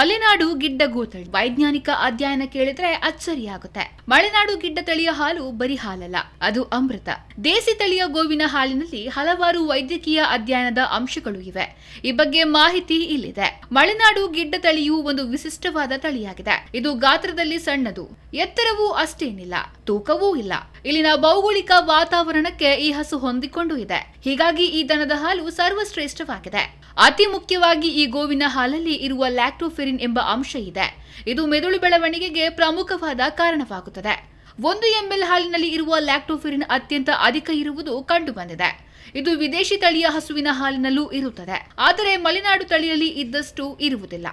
ಮಲೆನಾಡು ಗಿಡ್ಡ ಗೋತಳಿ. ವೈಜ್ಞಾನಿಕ ಅಧ್ಯಯನ ಕೇಳಿದ್ರೆ ಅಚ್ಚರಿಯಾಗುತ್ತೆ ಮಲೆನಾಡು ಗಿಡ್ಡ ತಳಿಯ ಹಾಲು ಬರಿ ಹಾಲಲ್ಲ, ಅದು ಅಮೃತ. ದೇಸಿ ತಳಿಯ ಗೋವಿನ ಹಾಲಿನಲ್ಲಿ ಹಲವಾರು ವೈದ್ಯಕೀಯ ಅಧ್ಯಯನದ ಅಂಶಗಳು ಇವೆ. ಈ ಬಗ್ಗೆ ಮಾಹಿತಿ ಇಲ್ಲಿದೆ. ಮಲೆನಾಡು ಗಿಡ್ಡ ತಳಿಯು ಒಂದು ವಿಶಿಷ್ಟವಾದ ತಳಿಯಾಗಿದೆ. ಇದು ಗಾತ್ರದಲ್ಲಿ ಸಣ್ಣದು, ಎತ್ತರವೂ ಅಷ್ಟೇನಿಲ್ಲ, ತೂಕವೂ ಇಲ್ಲ. ಇಲ್ಲಿನ ಭೌಗೋಳಿಕ ವಾತಾವರಣಕ್ಕೆ ಈ ಹಸು ಹೊಂದಿಕೊಂಡು ಇದೆ. ಹೀಗಾಗಿ ಈ ದನದ ಹಾಲು ಸರ್ವಶ್ರೇಷ್ಠವಾಗಿದೆ. ಅತಿ ಮುಖ್ಯವಾಗಿ ಈ ಗೋವಿನ ಹಾಲಲ್ಲಿ ಇರುವ ಎಂಬ ಅಂಶ ಇದೆ. ಇದು ಮೆದುಳು ಬೆಳವಣಿಗೆಗೆ ಪ್ರಮುಖವಾದ ಕಾರಣವಾಗುತ್ತದೆ. ಒಂದು ಎಂಎಲ್ ಹಾಲಿನಲ್ಲಿ ಇರುವ ಲ್ಯಾಕ್ಟೋಫಿರಿನ್ ಅತ್ಯಂತ ಅಧಿಕ ಇರುವುದು ಕಂಡುಬಂದಿದೆ. ಇದು ವಿದೇಶಿ ತಳಿಯ ಹಸುವಿನ ಹಾಲಿನಲ್ಲೂ ಇರುತ್ತದೆ. ಆದರೆ ಮಲೆನಾಡು ತಳಿಯಲ್ಲಿ ಇದ್ದಷ್ಟು ಇರುವುದಿಲ್ಲ.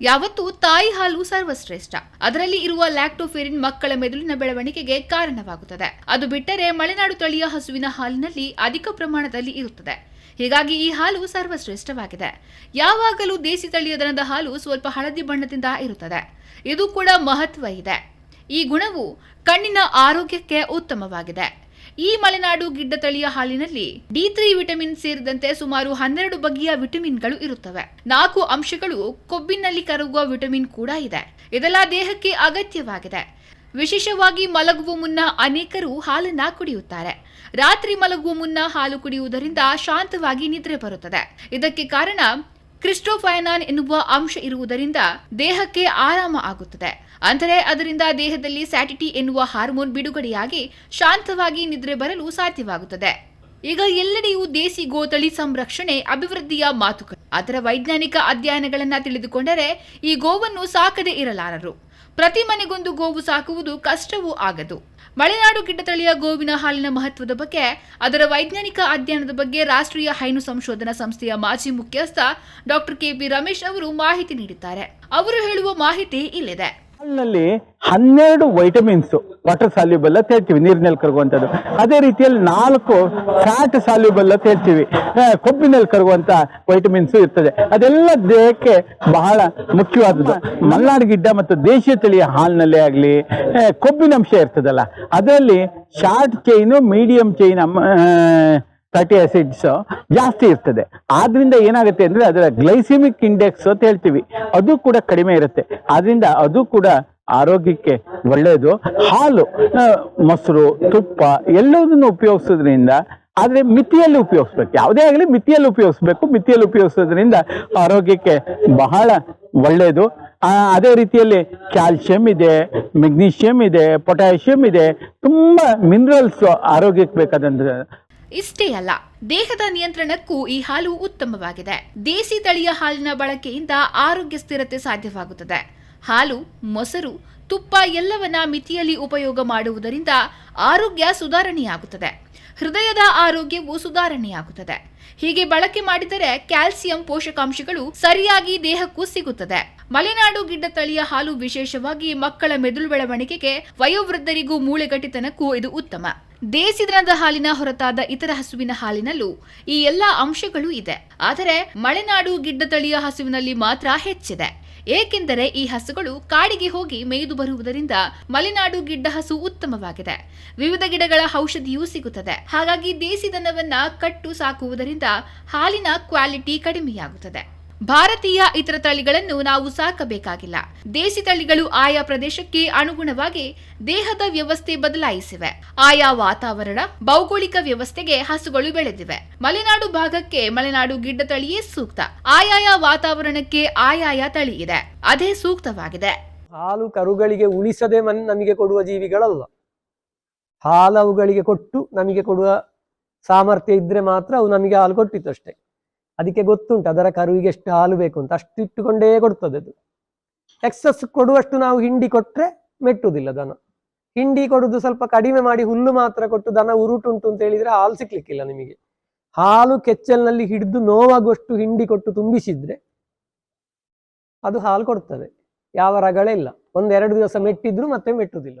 ಯಾವತ್ತೂ ತಾಯಿ ಹಾಲು ಸರ್ವಶ್ರೇಷ್ಠ. ಅದರಲ್ಲಿ ಇರುವ ಲ್ಯಾಕ್ಟೋಫೆರಿನ್ ಮಕ್ಕಳ ಮೆದುಳಿನ ಬೆಳವಣಿಗೆಗೆ ಕಾರಣವಾಗುತ್ತದೆ. ಅದು ಬಿಟ್ಟರೆ ಮಲೆನಾಡು ತಳಿಯ ಹಸುವಿನ ಹಾಲಿನಲ್ಲಿ ಅಧಿಕ ಪ್ರಮಾಣದಲ್ಲಿ ಇರುತ್ತದೆ. ಹೀಗಾಗಿ ಈ ಹಾಲು ಸರ್ವಶ್ರೇಷ್ಠವಾಗಿದೆ. ಯಾವಾಗಲೂ ದೇಸಿ ತಳಿಯ ದನದ ಹಾಲು ಸ್ವಲ್ಪ ಹಳದಿ ಬಣ್ಣದಿಂದ ಇರುತ್ತದೆ. ಇದು ಕೂಡ ಮಹತ್ವ ಇದೆ. ಈ ಗುಣವು ಕಣ್ಣಿನ ಆರೋಗ್ಯಕ್ಕೆ ಉತ್ತಮವಾಗಿದೆ. ಈ ಮಲೆನಾಡು ಗಿಡ್ಡ ತಳಿಯ ಹಾಲಿನಲ್ಲಿ ಡಿ ತ್ರೀ ವಿಟಮಿನ್ ಸೇರಿದಂತೆ ಸುಮಾರು ಹನ್ನೆರಡು ಬಗೆಯ ವಿಟಮಿನ್ಗಳು ಇರುತ್ತವೆ. ನಾಲ್ಕು ಅಂಶಗಳು ಕೊಬ್ಬಿನಲ್ಲಿ ಕರಗುವ ವಿಟಮಿನ್ ಕೂಡ ಇದೆ. ಇದೆಲ್ಲ ದೇಹಕ್ಕೆ ಅಗತ್ಯವಾಗಿದೆ. ವಿಶೇಷವಾಗಿ ಮಲಗುವ ಮುನ್ನ ಅನೇಕರು ಹಾಲನ್ನ ಕುಡಿಯುತ್ತಾರೆ. ರಾತ್ರಿ ಮಲಗುವ ಮುನ್ನ ಹಾಲು ಕುಡಿಯುವುದರಿಂದ ಶಾಂತವಾಗಿ ನಿದ್ರೆ ಬರುತ್ತದೆ. ಇದಕ್ಕೆ ಕಾರಣ ಕ್ರಿಸ್ಟೋಫೈನಾನ್ ಎನ್ನುವ ಅಂಶ ಇರುವುದರಿಂದ ದೇಹಕ್ಕೆ ಆರಾಮ ಆಗುತ್ತದೆ. ಅಂದರೆ ಅದರಿಂದ ದೇಹದಲ್ಲಿ ಸ್ಯಾಟಿಟಿ ಎನ್ನುವ ಹಾರ್ಮೋನ್ ಬಿಡುಗಡೆಯಾಗಿ ಶಾಂತವಾಗಿ ನಿದ್ರೆ ಬರಲು ಸಾಧ್ಯವಾಗುತ್ತದೆ. ಈಗ ಎಲ್ಲೆಡೆಯೂ ದೇಸಿ ಗೋತಳಿ ಸಂರಕ್ಷಣೆ ಅಭಿವೃದ್ಧಿಯ ಮಾತುಕತೆ. ಅದರ ವೈಜ್ಞಾನಿಕ ಅಧ್ಯಯನಗಳನ್ನು ತಿಳಿದುಕೊಂಡರೆ ಈ ಗೋವನ್ನು ಸಾಕದೇ ಇರಲಾರರು. ಪ್ರತಿ ಮನೆಗೊಂದು ಗೋವು ಸಾಕುವುದು ಕಷ್ಟವೂ ಆಗದು. ಮಲೆನಾಡು ಗಿಡ್ಡತಳಿಯ ಗೋವಿನ ಹಾಲಿನ ಮಹತ್ವದ ಬಗ್ಗೆ, ಅದರ ವೈಜ್ಞಾನಿಕ ಅಧ್ಯಯನದ ಬಗ್ಗೆ ರಾಷ್ಟ್ರೀಯ ಹೈನು ಸಂಶೋಧನಾ ಸಂಸ್ಥೆಯ ಮಾಜಿ ಮುಖ್ಯಸ್ಥ ಡಾಕ್ಟರ್ ಕೆಪಿ ರಮೇಶ್ ಅವರು ಮಾಹಿತಿ ನೀಡಿದ್ದಾರೆ. ಅವರು ಹೇಳುವ ಮಾಹಿತಿ ಇಲ್ಲಿದೆ. ಹಾಲಿನಲ್ಲಿ ಹನ್ನೆರಡು ವೈಟಮಿನ್ಸ್ ವಾಟರ್ ಸಾಲ್ಯೂಬಲ್ ಅಂತ ಹೇಳ್ತೀವಿ, ನೀರಿನಲ್ಲಿ ಕರಗುವಂಥದ್ದು. ಅದೇ ರೀತಿಯಲ್ಲಿ ನಾಲ್ಕು ಫ್ಯಾಟ್ ಸಾಲ್ಯೂಬಲ್ ಅಂತ ಹೇಳ್ತೀವಿ. ಕೊಬ್ಬಿನಲ್ಲಿ ಕರಗುವಂತ ವೈಟಮಿನ್ಸ್ ಇರ್ತದೆ. ಅದೆಲ್ಲ ದೇಹಕ್ಕೆ ಬಹಳ ಮುಖ್ಯವಾದದ್ದು. ಮಲ್ನಾಡು ಗಿಡ್ಡ ಮತ್ತು ದೇಶೀಯ ತಳಿಯ ಹಾಲಿನಲ್ಲಿ ಆಗಲಿ ಕೊಬ್ಬಿನ ಅಂಶ ಇರ್ತದಲ್ಲ, ಅದರಲ್ಲಿ short chain medium chain fatty acids ಜಾಸ್ತಿ ಇರ್ತದೆ. ಆದ್ರಿಂದ ಏನಾಗುತ್ತೆ ಅಂದ್ರೆ ಅದರ ಗ್ಲೈಸಿಮಿಕ್ ಇಂಡೆಕ್ಸ್ ಅಂತ ಹೇಳ್ತೀವಿ. ಅದು ಕೂಡ ಕಡಿಮೆ ಇರುತ್ತೆ. ಆದ್ರಿಂದ ಅದು ಕೂಡ ಆರೋಗ್ಯಕ್ಕೆ ಒಳ್ಳೆಯದು ಹಾಲು ಮೊಸರು, ತುಪ್ಪ ಎಲ್ಲದನ್ನು ಉಪಯೋಗಿಸೋದ್ರಿಂದ, ಆದ್ರೆ ಮಿತಿಯಲ್ಲಿ ಉಪಯೋಗಿಸ್ಬೇಕು. ಯಾವುದೇ ಆಗಲಿ ಮಿತಿಯಲ್ಲಿ ಉಪಯೋಗಿಸ್ಬೇಕು. ಮಿತಿಯಲ್ಲಿ ಉಪಯೋಗಿಸೋದ್ರಿಂದ ಆರೋಗ್ಯಕ್ಕೆ ಬಹಳ ಒಳ್ಳೆಯದು ಅದೇ ರೀತಿಯಲ್ಲಿ ಕ್ಯಾಲ್ಸಿಯಂ ಇದೆ ಮೆಗ್ನೀಷಿಯಂ ಇದೆ, ಪೊಟ್ಯಾಷಿಯಂ ಇದೆ. ತುಂಬಾ ಮಿನರಲ್ಸ್ ಆರೋಗ್ಯಕ್ಕೆ ಬೇಕಾದಂತ ಇಷ್ಟೇ ಅಲ್ಲ, ದೇಹದ ನಿಯಂತ್ರಣಕ್ಕೂ ಈ ಹಾಲು ಉತ್ತಮವಾಗಿದೆ. ದೇಸಿ ತಳಿಯ ಹಾಲಿನ ಬಳಕೆಯಿಂದ ಆರೋಗ್ಯ ಸ್ಥಿರತೆ ಸಾಧ್ಯವಾಗುತ್ತದೆ. ಹಾಲು, ಮೊಸರು, ತುಪ್ಪ ಎಲ್ಲವನ್ನ ಮಿತಿಯಲ್ಲಿ ಉಪಯೋಗ ಮಾಡುವುದರಿಂದ ಆರೋಗ್ಯ ಸುಧಾರಣೆಯಾಗುತ್ತದೆ. ಹೃದಯದ ಆರೋಗ್ಯವು ಸುಧಾರಣೆಯಾಗುತ್ತದೆ. ಹೀಗೆ ಬಳಕೆ ಮಾಡಿದರೆ ಕ್ಯಾಲ್ಸಿಯಂ ಪೋಷಕಾಂಶಗಳು ಸರಿಯಾಗಿ ದೇಹಕ್ಕೂ ಸಿಗುತ್ತದೆ. ಮಲೆನಾಡು ಗಿಡ್ಡ ತಳಿಯ ಹಾಲು ವಿಶೇಷವಾಗಿ ಮಕ್ಕಳ ಮೆದುಳು ಬೆಳವಣಿಗೆಗೆ ವಯೋವೃದ್ಧರಿಗೂ ಮೂಳೆಗಟ್ಟಿತನಕ್ಕೂ ಇದು ಉತ್ತಮ. ದೇಸಿ ದನದ ಹಾಲಿನ ಹೊರತಾದ ಇತರ ಹಸುವಿನ ಹಾಲಿನಲ್ಲೂ ಈ ಎಲ್ಲ ಅಂಶಗಳು ಇದೆ. ಆದರೆ ಮಲೆನಾಡು ಗಿಡ್ಡ ತಳಿಯ ಹಸುವಿನಲ್ಲಿ ಮಾತ್ರ ಹೆಚ್ಚಿದೆ. ಏಕೆಂದರೆ ಈ ಹಸುಗಳು ಕಾಡಿಗೆ ಹೋಗಿ ಮೇಯ್ದು ಬರುವುದರಿಂದ ಮಲೆನಾಡು ಗಿಡ್ಡ ಹಸು ಉತ್ತಮವಾಗಿದೆ. ವಿವಿಧ ಗಿಡಗಳ ಔಷಧಿಯೂ ಸಿಗುತ್ತದೆ. ಹಾಗಾಗಿ ದೇಸಿ ದನವನ್ನ ಕಟ್ಟು ಸಾಕುವುದರಿಂದ ಹಾಲಿನ ಕ್ವಾಲಿಟಿ ಕಡಿಮೆಯಾಗುತ್ತದೆ. ಭಾರತೀಯ ಇತರ ತಳಿಗಳನ್ನು ನಾವು ಸಾಕಬೇಕಾಗಿಲ್ಲ. ದೇಸಿ ತಳಿಗಳು ಆಯಾ ಪ್ರದೇಶಕ್ಕೆ ಅನುಗುಣವಾಗಿ ದೇಹದ ವ್ಯವಸ್ಥೆ ಬದಲಾಯಿಸಿವೆ. ಆಯಾ ವಾತಾವರಣ, ಭೌಗೋಳಿಕ ವ್ಯವಸ್ಥೆಗೆ ಹಸುಗಳು ಬೆಳೆದಿವೆ. ಮಲೆನಾಡು ಭಾಗಕ್ಕೆ ಮಲೆನಾಡು ಗಿಡ್ಡ ತಳಿಯೇ ಸೂಕ್ತ. ಆಯಾಯ ವಾತಾವರಣಕ್ಕೆ ಆಯಾಯ ತಳಿ ಇದೆ. ಅದೇ ಸೂಕ್ತವಾಗಿದೆ. ಹಾಲು ಕರುಗಳಿಗೆ ಉಳಿಸದೆ ನಮಗೆ ಕೊಡುವ ಜೀವಿಗಳಲ್ಲ. ಹಾಲವುಗಳಿಗೆ ಕೊಟ್ಟು ನಮಗೆ ಕೊಡುವ ಸಾಮರ್ಥ್ಯ ಇದ್ರೆ ಮಾತ್ರ ಅವು ನಮಗೆ ಹಾಲು ಕೊಟ್ಟಿತ್ತು ಅಷ್ಟೇ ಅದಕ್ಕೆ ಗೊತ್ತುಂಟು, ಅದರ ಕರುವಿಗೆ ಎಷ್ಟು ಹಾಲು ಬೇಕು ಅಂತ ಅಷ್ಟು ಇಟ್ಟುಕೊಂಡೇ ಕೊಡ್ತದೆ ಅದು. ಎಕ್ಸಸ್ ಕೊಡುವಷ್ಟು ನಾವು ಹಿಂಡಿ ಕೊಟ್ಟರೆ ಮೆಟ್ಟುವುದಿಲ್ಲ ದನ. ಹಿಂಡಿ ಕೊಡುದು ಸ್ವಲ್ಪ ಕಡಿಮೆ ಮಾಡಿ ಹುಲ್ಲು ಮಾತ್ರ ಕೊಟ್ಟು ದನ ಉರುಟುಂಟು ಅಂತ ಹೇಳಿದ್ರೆ ಹಾಲು ಸಿಕ್ಲಿಕ್ಕಿಲ್ಲ ನಿಮಗೆ. ಹಾಲು ಕೆಚ್ಚಲ್ನಲ್ಲಿ ಹಿಡಿದು ನೋವಾಗುವಷ್ಟು ಹಿಂಡಿ ಕೊಟ್ಟು ತುಂಬಿಸಿದ್ರೆ ಅದು ಹಾಲು ಕೊಡ್ತದೆ. ಯಾವ ರಗಳೇ ಇಲ್ಲ. ಒಂದೆರಡು ದಿವಸ ಮೆಟ್ಟಿದ್ರು ಮತ್ತೆ ಮೆಟ್ಟುವುದಿಲ್ಲ ಅದು.